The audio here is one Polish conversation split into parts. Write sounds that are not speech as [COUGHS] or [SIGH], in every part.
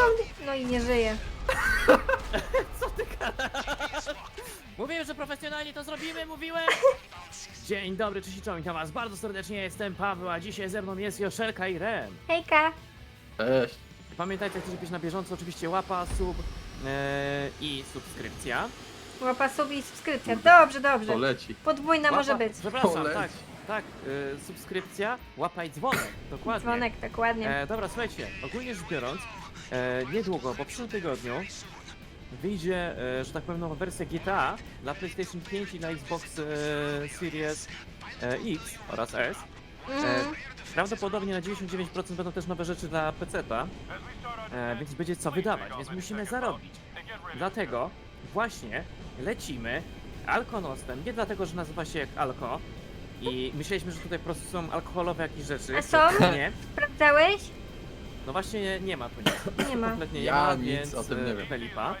do mnie. No i nie żyje. [LAUGHS] Mówiłem, że profesjonalnie to zrobimy, mówiłem! [LAUGHS] Dzień dobry, cześć i czołem, witam was bardzo serdecznie, jestem Paweł, a dzisiaj ze mną jest Joszelka i Ren. Hejka. Cześć. Pamiętajcie, jak chcecie być na bieżąco, oczywiście łapa, sub e, i subskrypcja. Łapa sub i subskrypcja. Dobrze, dobrze. To leci. Podwójna Łapa, może być. Przepraszam, Poleć. tak, tak, e, subskrypcja, łapa i dzwonek, dokładnie. Dzwonek, dokładnie. E, dobra, słuchajcie, ogólnie rzecz biorąc, e, niedługo, po przyszłym tygodniu, wyjdzie, e, że tak powiem, nowa wersja GTA dla PlayStation 5 i na Xbox e, Series e, X oraz S. Mhm. Prawdopodobnie na 99% będą też nowe rzeczy dla PC-ta, e, więc będzie co wydawać, więc musimy zarobić. Dlatego właśnie lecimy Alkonostem, nie dlatego, że nazywa się jak Alko i myśleliśmy, że tutaj po prostu są alkoholowe jakieś rzeczy. A są? Nie. Sprawdzałeś? No właśnie nie, nie ma tu nic. [COUGHS] Nie ma. Kompletnie nie Ja ma, nic więc o tym nie e, wiem. Felipa.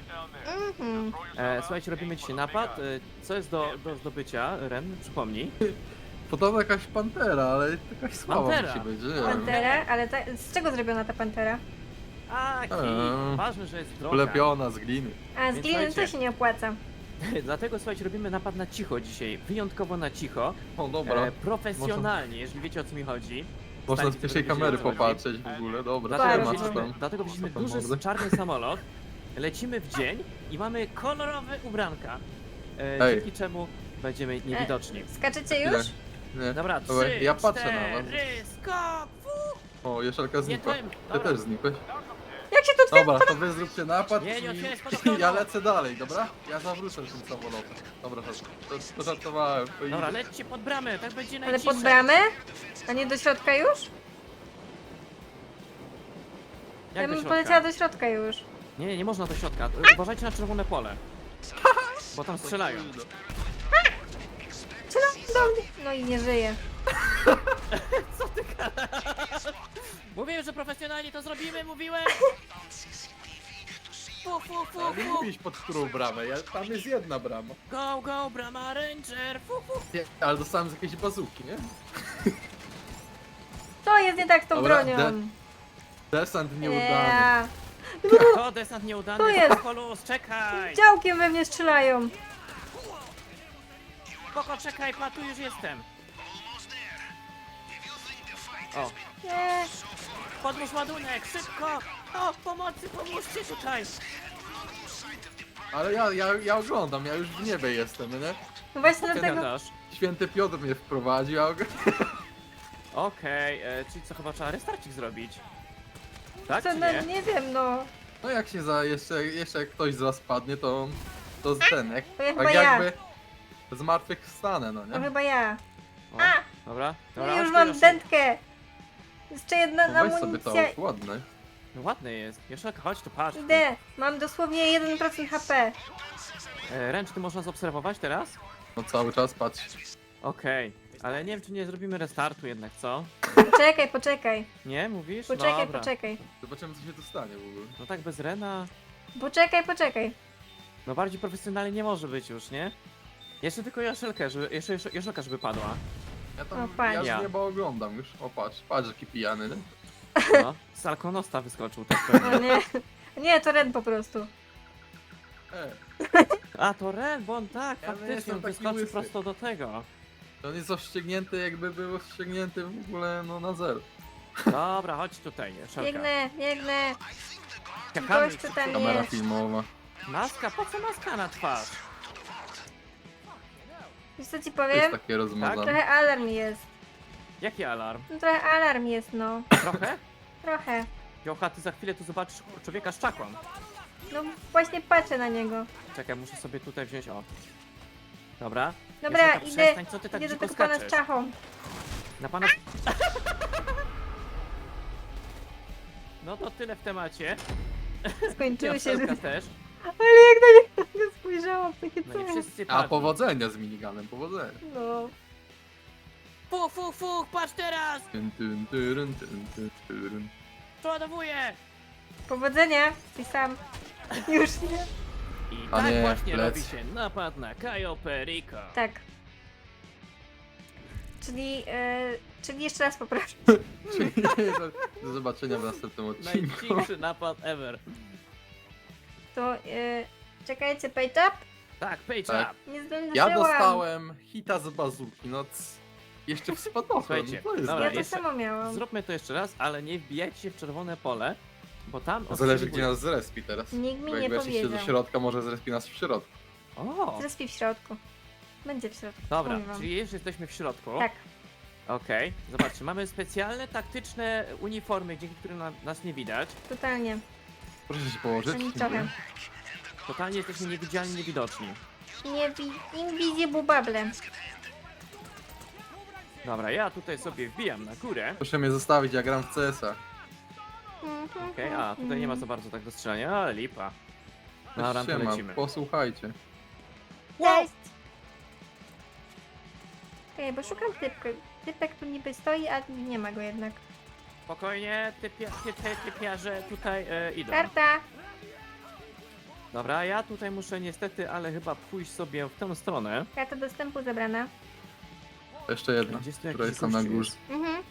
Mhm. E, słuchajcie, robimy dzisiaj napad. E, co jest do, do zdobycia, Ren? Przypomnij. Podobno jakaś pantera, ale jakaś słaba Pantera. musi być, nie? Pantera? Ale ta, z czego zrobiona ta pantera? A, kij. Eee. Ważne, że jest droga. Ulepiona z gliny. A z Więc gliny to słuchajcie. się nie opłaca. [LAUGHS] Dlatego, słuchajcie, robimy napad na cicho dzisiaj. Wyjątkowo na cicho. O dobra, E, profesjonalnie, jeżeli wiecie o co mi chodzi. można z pierwszej kamery o co chodzi. popatrzeć w ogóle, dobra, Dlatego Bardzo. temat wzięliśmy, tam. dlatego wzięliśmy tam duży mordy? czarny samolot. Lecimy w dzień i mamy kolorowe ubranka. E, Ej. dzięki czemu będziemy niewidoczni. Skaczecie już? Nie. Dobra, Dobra, trzy, ja patrzę na was. cztery, skok! O, Jeszelka Nie znikła. Ty dobra. też znikłeś. Jak się tu otwiera? Dobra, to wy zróbcie napad Nie, nie otwieraj i spadochronu. ja lecę dalej, dobra? Ja zawrócę tym samolotem. Dobra, to, to, to żartowałem. To Dobra, idę. lećcie pod bramę, tak będzie Ale najciszej. pod bramę? A nie do środka już? ja Jak do bym środka? poleciała do środka już. Nie, nie, nie można do środka. E, [LAUGHS] Uważajcie na czerwone pole. Bo tam strzelają. [LAUGHS] Czy no, do mnie? No i nie żyje. [LAUGHS] Mówiłem, że profesjonalnie to zrobimy, mówiłem! Fu, fu, fu, Ale nie fu. mówisz pod którą bramę, ja, tam jest jedna brama. Go, go, brama ranger! Fu, fu. Nie, ale dostałem z jakiejś bazuki, nie? To jest nie tak z tą Dobra, bronią. de- Desant nieudany. Nie. To desant nieudany, To jest. Kolus, czekaj! Działkiem we mnie strzelają. Spoko, czekaj, pa, tu już jestem. O, Nie. Podłóż ładunek, szybko! O, pomocy, pomóżcie tutaj! Ale ja, ja, ja oglądam, ja już w niebie jestem, nie? No właśnie Ty dlatego. gadasz. Święty Piotr mnie wprowadził, ja og... [LAUGHS] Okej, e, czyli co, chyba trzeba restarcik zrobić? Tak, Co, czy no, nie? nie wiem, no. No jak się za... jeszcze, jeszcze jak ktoś z was padnie, to... To z ten, jak, To ja chyba tak ja. jakby... Z martwych wstanę, no To nie? chyba ja. O, A! dobra, No dobra. i już chodź tu, mam Joszel. dętkę. Jeszcze jedna No weź sobie to, amunicja. ładne. No ładny jest. Joszelka, chodź tu, patrz. Idę. Mam dosłownie 1% HP. E, Ręcz, ty można zobserwować teraz? No cały czas patrz. Okej, ale nie wiem, czy nie zrobimy restartu jednak, co? Poczekaj, poczekaj. Nie, mówisz? Poczekaj, Dobra. poczekaj. Zobaczymy co się tu stanie w ogóle. No tak bez Rena, Poczekaj, poczekaj. no bardziej profesjonalnie nie może być już, nie? Jeszcze tylko Joszelkę, żeby, jeszcze jeszcze Joszelka, żeby padła. Ja O, tam, fajnie. ja Ja. z nieba oglądam już. O patrz, patrz jaki pijany, nie? No, z Alkonosta wyskoczył tak No pewnie. nie. Nie, to Red po prostu. E, A, to Ren, bo on tak, Ja nie faktycznie, jestem on taki wyskoczył łysy. prosto do tego. on jest ściągnięty jakby był ściągnięty w ogóle no na zero. Dobra, chodź tutaj, Joszelka. Biegnę, biegnę. Czekamy Gościu już. tam Kamera jest. filmowa. Maska, po co maska na twarz? Wiesz co ci To jest powiem? takie rozmazane. Trochę alarm jest. Jaki alarm? No, trochę alarm jest, no. Trochę? Trochę. Jocha, ty za chwilę tu zobaczysz człowieka z czaką. No właśnie patrzę na niego. Czekaj, muszę sobie tutaj wziąć, o. Dobra. Dobra, Joszelka, idę, przestań, co ty tak idę do dziko tego pana z skaczesz? czachą. Na pana... [LAUGHS] No to tyle w temacie. Skończyły się, też. Ale jak na niego spojrzałam, takie No i co? wszyscy A padli. powodzenia z miniganem, powodzenia. No. Fuch, fuch, fuch, patrz teraz! Tyn, tyn, tyryn, tyn, tyn, tyryn. Przeładowuję! Powodzenia, ty sam. Już nie. I A tak nie, właśnie plec. robi się napad na Cayo Perico. Tak. Czyli, e, czyli jeszcze raz poproszę. [LAUGHS] Czyli do zobaczenia w następnym [LAUGHS] odcinku. Najcichszy napad ever. To e, czekajcie, page up? Tak, page Tak. up. Nie zdążyłam. Ja dostałem hita z bazuki, no c... jeszcze w spadochron, Słuchajcie, no to jest dobra, Ja to jeszcze- samo miałam. Zróbmy to jeszcze raz, ale nie wbijajcie się w czerwone pole, bo tam... Zależy gdzie nas zrespi teraz. Nikt mi Bo nie jak weszliście do powiedział. środka, może zrespi nas w środku. O, Zresztą w środku. Będzie w środku. dobra, wam. czyli już jesteśmy w środku. Tak. Okej, zobaczcie, mamy specjalne, taktyczne uniformy, dzięki którym na, nas nie widać. Totalnie. Proszę się położyć. Ani dziękuję. trochę. Totalnie jesteśmy niewidzialni, niewidoczni. Nie wi- invisible bubble. Dobra, ja tutaj sobie wbijam na górę. Proszę mnie zostawić, ja gram w CS-a. Mhm, Okej, a tutaj nie ma za bardzo tak do strzelania, ale lipa. Dobra, to Siema, lecimy. posłuchajcie. Cześć! Okej, bo szukam typka. Typek tu niby stoi, a nie ma go jednak. Spokojnie, typia, typy, typiarze tutaj e, idą. Karta! Dobra, ja tutaj muszę niestety, ale chyba pójść sobie w tę stronę. Karta dostępu zebrana. Jeszcze jedna, Gdzieś tu która jakiś jest tam na gościu górze. jest. Mhm.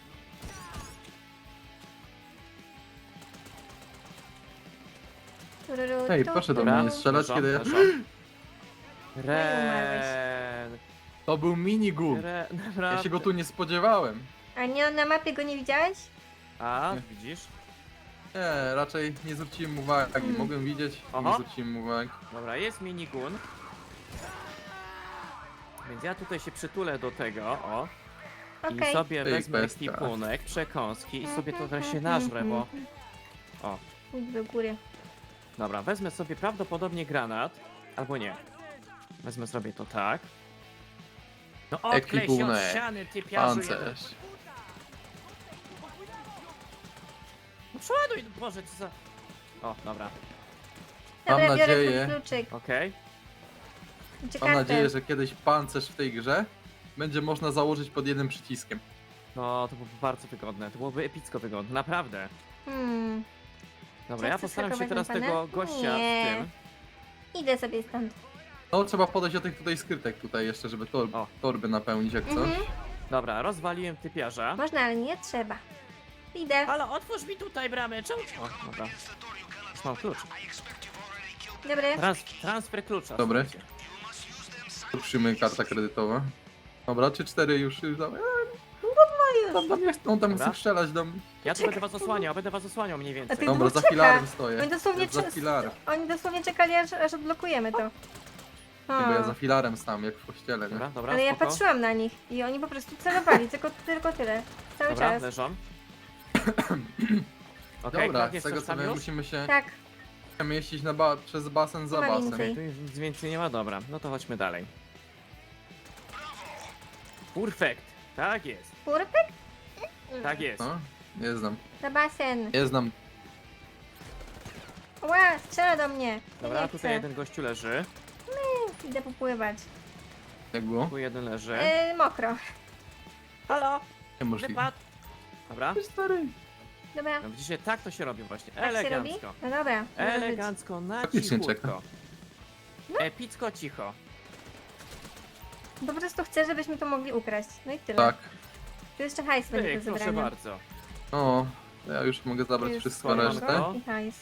Tururu, Hej, tu, proszę do tu, mnie nie strzelać, kiedy ja... [GASPS] Ren... To był minigun. Ren... Ja się go tu nie spodziewałem. A nie na mapie go nie widziałeś? A, Nie. widzisz? Nie, raczej nie zwróciłem uwagi. Mm. Mogłem widzieć, Aha. nie zwróciłem uwagi. Dobra, jest minigun. Więc ja tutaj się przytulę do tego, o. I Okej. sobie Ty, wezmę ekwipunek, przekąski i sobie Mhm, trochę się nażrę, bo... O, Idź do góry. dobra, wezmę sobie prawdopodobnie granat, albo nie. Wezmę sobie to tak. No odklej się od Ekwipunek. ściany, ty piarzu. Pancerz. No przeładuj, Boże, co za... O, dobra, Dobra, Mam biorę nadzieję- kluczyk. okej. Gdzie Mam kartę? nadzieję, że kiedyś pancerz w tej grze będzie można założyć pod jednym przyciskiem. No, to byłoby bardzo wygodne, to byłoby epicko wygodne, naprawdę. Hmm. Dobra, Co, ja chcesz postaram się hakować teraz tego gościa Nie. w tym. Idę sobie stąd. No trzeba podejść do tych tutaj skrytek tutaj jeszcze, żeby tor O. torby napełnić jak coś. Mhm. Dobra, rozwaliłem typiarza. Można, ale nie trzeba. Idę. Halo, otwórz mi tutaj bramę, czemu? O, dobra. Już mam klucz. Dobry. Trans transfer klucza. Dobry. słuchajcie. Tu przyjmy karta kredytowa. Dobra, czy cztery już już tam. Eee, Tam, tam, jest, on tam Dobra. chce strzelać do mnie. Ja tu będę was osłaniał, będę was osłaniał mniej A więcej. ty- Dobra, za czeka. filarem stoję. Oni dosłownie, Ja za czas- filarem. Oni dosłownie czekali, aż, aż odblokujemy to. Nie, bo ja O. za filarem stałem, jak w kościele, nie? Dobra, dobra, Ale ja spoko. patrzyłam na nich i oni po prostu celowali, tylko, tylko tyle. Cały Dobra, czas. leżą. Okej, Dobra, z tego co tam wiem, już? musimy się Tak, mieścić na ba przez basen za Nie ma basen. więcej. Tu nic więcej nie ma, dobra. No to chodźmy dalej. Perfekt. Tak jest, purpek? tak jest. No, nie znam. Na basen. Nie znam. Ła, strzela do mnie. Dobra, nie tutaj chcę. jeden gościu leży. Idę popływać. Jak było? Tu jeden leży. Yy, mokro. Halo, Niemożliwe. wypad. Dobra. Stary. Dobra, No widzicie, tak to się robi właśnie. tak się robi? Elegancko. No dobra. może być. Elegancko, na Faktycznie cichutko. No. Epicko cicho. Po prostu chcę, żebyśmy to mogli ukraść. No i tyle. Tak. Tu jeszcze hajs będzie Ty, do proszę zebrania. bardzo. O, ja już mogę zabrać jest wszystko resztę. manko. I hajs.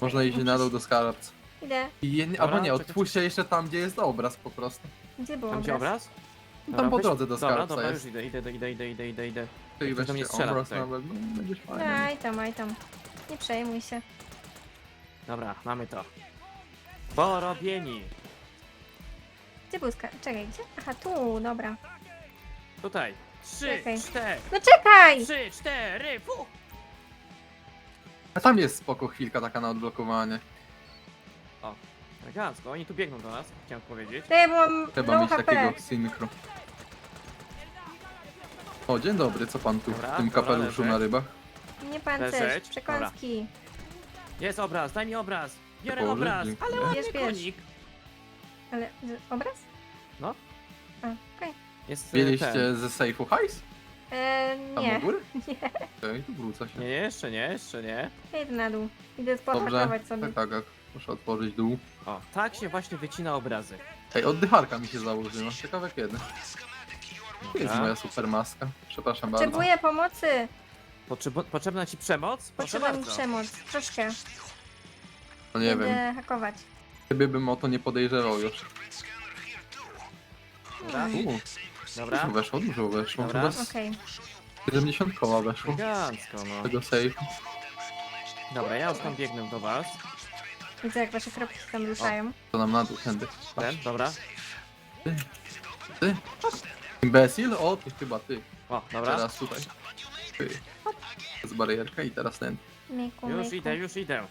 Można iść na dół do skarbca. Idę. I je, Dobra, albo nie, czekaj, otwórzcie jeszcze tam, gdzie jest obraz po prostu. Gdzie był Tam gdzie obraz? obraz? No tam po weź- drodze do Dobra, skarbca dobra, jest. już idę, idę, idę, idę, idę, idę, idę. Ty Ktoś do mnie strzela obraz tutaj. nawet, no będziesz fajny. Aj tam, aj tam. Nie przejmuj się. Dobra, mamy to. Porobieni. Gdzie skar... Czekaj, gdzie? Aha, tu, dobra. Tutaj. Trzy, Czekaj. cztery, No czekaj! trzy, cztery, fu! A tam jest spoko chwilka taka na odblokowanie. Elegancko, oni tu biegną do nas, chciałem powiedzieć. To ja mam Trzeba low mieć HP. takiego synchro. O, dzień dobry, co pan tu Dobra, w tym dobra, kapeluszu na rybach? Nie pancerz, Leżeć. przekąski. Jest obraz, daj mi obraz. Biorę Boże, obraz, dziękuję. ale ładny Bierz, bierz. konik. Ale, z- obraz? No. A, okej. Jest e, ten. Mieliście ze sejfu hajs? E, Tam nie, u góry? [LAUGHS] nie. Okej, tu wrócę się. Nie, nie, jeszcze nie, jeszcze nie. Ja Idę na dół. Idę Dobrze, sobie. tak, tak, tak. Muszę otworzyć dół. O, tak się właśnie wycina obrazy. Ej, oddycharka mi się założyła. Ciekawe kiedy. Tu jest moja super maska. Przepraszam bardzo. Potrzebuję pomocy. Potrzeba, potrzebna ci przemoc? Proszę Potrzeba mi bardzo. przemoc. Troszkę. No nie Będę wiem, hakować. ciebie bym o to nie podejrzewał już. Dobra, Uuu, dobra. dużo weszło, dużo weszło. Dobra. Chyba z Okej. 70 koła weszło. Elegancko, no. Tego save. Dobra, ja już tam biegnę do was. Widzę jak wasze kropki tam ruszają. To nam na dół, tędy. Ten, dobra. Ty. Imbesil? O, ty chyba ty. O, dobra. Teraz tutaj. Ty. Z barierka i teraz ten. Miku, Już miku. idę, już idę.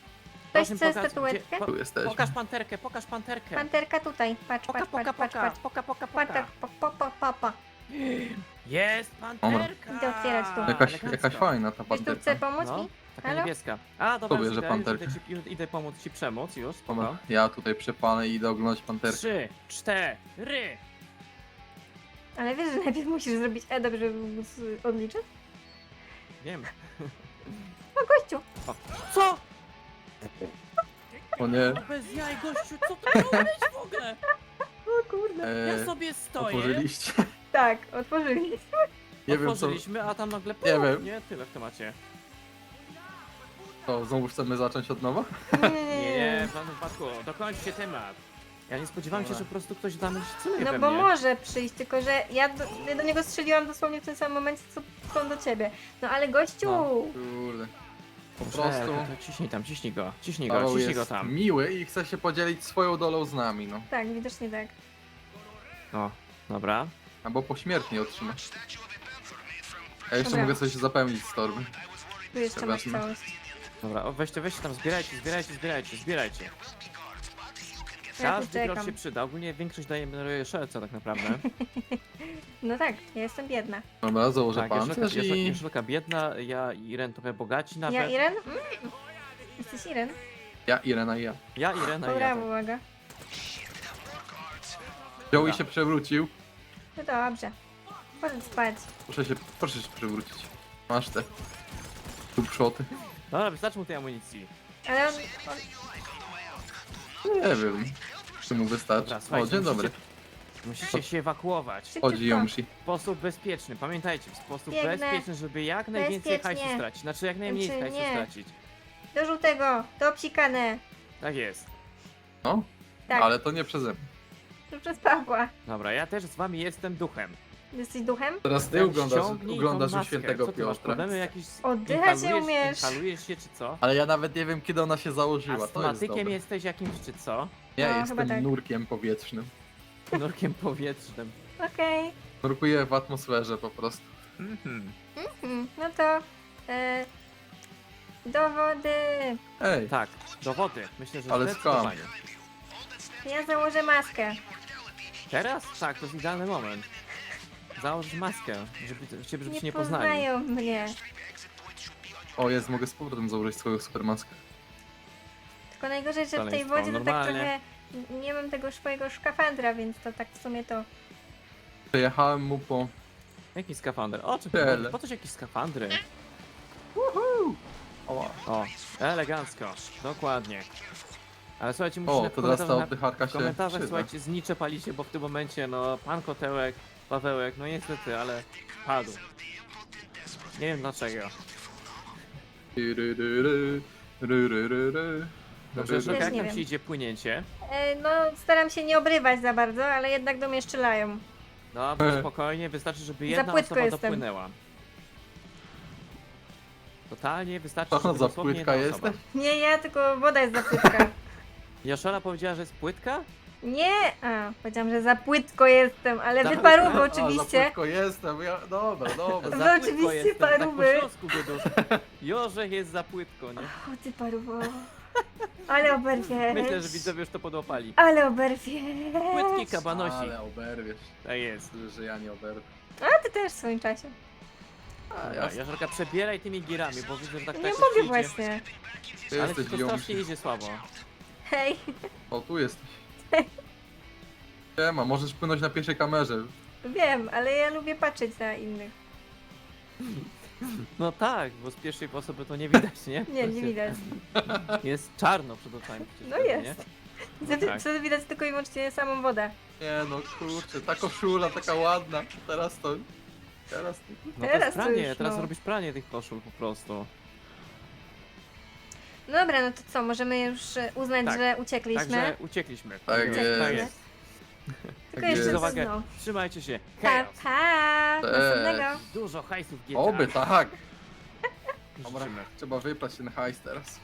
Ktoś Proszę chce pokazać, statuetkę? gdzie- Tu. Pokaż panterkę, pokaż panterkę. Panterka tutaj. Patrz, Poka, patrz, poka, patrz, patrz, poka, patrz. poka, poka, poka. pa, pa, pa, pa, pa. Jest panterka! Idę otwierać tu. Jakaś, Elegancko. jakaś fajna ta Ktoś tu chce panterka. pomóc No, mi? taka Halo? niebieska. A, dobra, bierze już idę. Idę, ci, już idę pomóc ci przemóc, już, spoko. Dobra, ja tutaj przepalę i idę oglądać panterkę. Trzy, cztery. Ale wiesz, że najpierw musisz zrobić edop, żeby móc odliczyć? Wiem. No gościu! Co? O nie, Bez jaj, gościu, co to miało być w ogóle? O kurde. Ja e, sobie stoję, otworzyliście. Tak, otworzyli. Nie wiem co, otworzyliśmy, a tam nagle Nie wiem. nie? Tyle w temacie. to znowu chcemy zacząć od nowa? Nie, nie, Nie, nie. nie, w żadnym wypadku, dokończcie temat. Ja nie spodziewałem się, że po prostu ktoś tam celuje No we bo mnie. może przyjść, tylko że ja do, ja do niego strzeliłam dosłownie w tym samym momencie, co on do ciebie. No ale gościu! No. Kurde. Po Dobrze, prostu to, to ciśnij tam, ciśnij go, ciśnij go, Paweł ciśnij jest go tam. miły i chce się podzielić swoją dolą z nami, no. Tak, widocznie tak. O, dobra. Albo pośmiertnie otrzymać. Ja jeszcze Dobra. mogę coś zapełnić z torby. Tu jeszcze masz całość. Dobra, o, weźcie, weźcie tam, zbierajcie, zbierajcie, zbierajcie, zbierajcie. Ja tu Każdy grosz czekam. się przyda, ogólnie większość dajemy szelce tak naprawdę. [LAUGHS] No tak, ja jestem biedna. Dobra, założę tak, pan Jeszelka, też i... Biedna, ja i Iren trochę bogaci nawet. Ja Iren? Mm. Jesteś Iren? Ja, Irena i ja. Ja, Irena i ja. Dobra, tak. uwaga. Wziął i Dobra. się przewrócił. No dobrze. Możesz spać. Proszę się, proszę się przewrócić. Masz te. Tu przoty. Dobra, wystarczy mu tej amunicji. Ale on, on Nie wiem. Czy mu wystarczy? Dobra, O, słuchajcie, dzień musicie, dobry. musicie się ewakuować. Chodzi Yomshi. W sposób bezpieczny, pamiętajcie, w sposób Biegnę. bezpieczny, żeby jak najwięcej Bezpiecznie. hajsu stracić. Znaczy jak najmniej Znaczy, hajsu nie. stracić. Do żółtego, do obsikane. Tak jest. No, Tak, ale to nie przeze mnie. to przez Pawła. Dobra, ja też z wami jestem duchem. Jesteś duchem? Teraz ty oglądasz, ściągnij oglądasz u maskę. świętego Co ty masz Piotra. problemy jakieś? Oddychać nie inhalujesz- umiesz. Inhalujesz się czy co? Ale ja nawet nie wiem kiedy ona się założyła. To jest Astmatykiem dobre. jesteś jakimś czy co? Ja No, chyba jestem tak. nurkiem powietrznym. Nurkiem powietrznym. Okej. Nurkuję w atmosferze po prostu. Mhm. Mhm, No to... E, do wody. Ej, Tak, do wody. Myślę, że Ale zdecydowanie. Ja założę maskę. Teraz? Tak, to jest idealny moment. Założyć maskę, żeby, żeby, żeby Nie się nie poznali. poznają mnie. o jest, mogę z powrotem założyć swoją supermaskę. Tylko najgorzej, że w tej wodzie to tak normalnie. trochę... Nie mam tego swojego szkafandra, więc to tak w sumie to... Przejechałem mu po... Jaki skafander? O, czy Tyle. po coś jakieś skafandry? O, O, elegancko, dokładnie. Ale słuchajcie, o musimy to teraz ta w oddycharka w się komentarzach, przyda. słuchajcie, znicze palicie, bo w tym momencie, no, pan Kotełek, Pawełek, no niestety, ale padł. Nie wiem dlaczego. Dobrze, że Też jak nie nam wiem. się idzie płynięcie? E, no, staram się nie obrywać za bardzo, ale jednak do mnie strzelają. No, bo spokojnie, wystarczy, żeby jedna płytko osoba jestem. dopłynęła. Totalnie wystarczy, O, żeby za dosłownie płytka jedna osoba. jesteś? Nie ja, tylko woda jest za płytka. [LAUGHS] Joszola powiedziała, że jest płytka? Nie! A, powiedziałam, że za płytko jestem, ale Tak, wyparówy tak. [LAUGHS] A, za oczywiście. płytko jestem, ja... dobra, dobra. Wy Za płytko oczywiście jestem, tak. [LAUGHS] Jorzech jest za płytko, nie? O ty paruwo. Ale oberwiesz. Myślę, że widzowie już to podłapali. Ale oberwiesz. Płytki kabanosi. Ale oberwiesz. Tak jest. Że ja nie oberwę. A ty też w swoim czasie. A, jasne. Joszelka, przebieraj tymi girami, bo widzę, że tak Nie tak mogę właśnie. Ty Ale jesteś to strasznie idzie słabo. Hej. O, tu jesteś. [LAUGHS] Siema, możesz płynąć na pierwszej kamerze. Wiem, ale ja lubię patrzeć na innych. No tak, bo z pierwszej osoby to nie widać, nie? [LAUGHS] Nie, nie widać. [LAUGHS] Jest czarno przed oczami przecież. No jest. Nie? Wtedy, tak. wtedy widać tylko i wyłącznie samą wodę. Nie no, kurczę, ta koszula taka ładna. Teraz to... Teraz to... No to Teraz jest to pranie, już, teraz no. robisz pranie tych koszul po prostu. No dobra, no to co, możemy już e, uznać, Tak. że uciekliśmy. Także uciekliśmy. Tak jest. jest. Tak jest. Tylko Tak jeszcze jest. Za uwagę. no. Trzymajcie się. Pa, Hej! pa! Cześć. Następnego. Dużo hajsów GTA. Oby tak. Życzymy. Dobra, trzeba wyplać ten hajs teraz.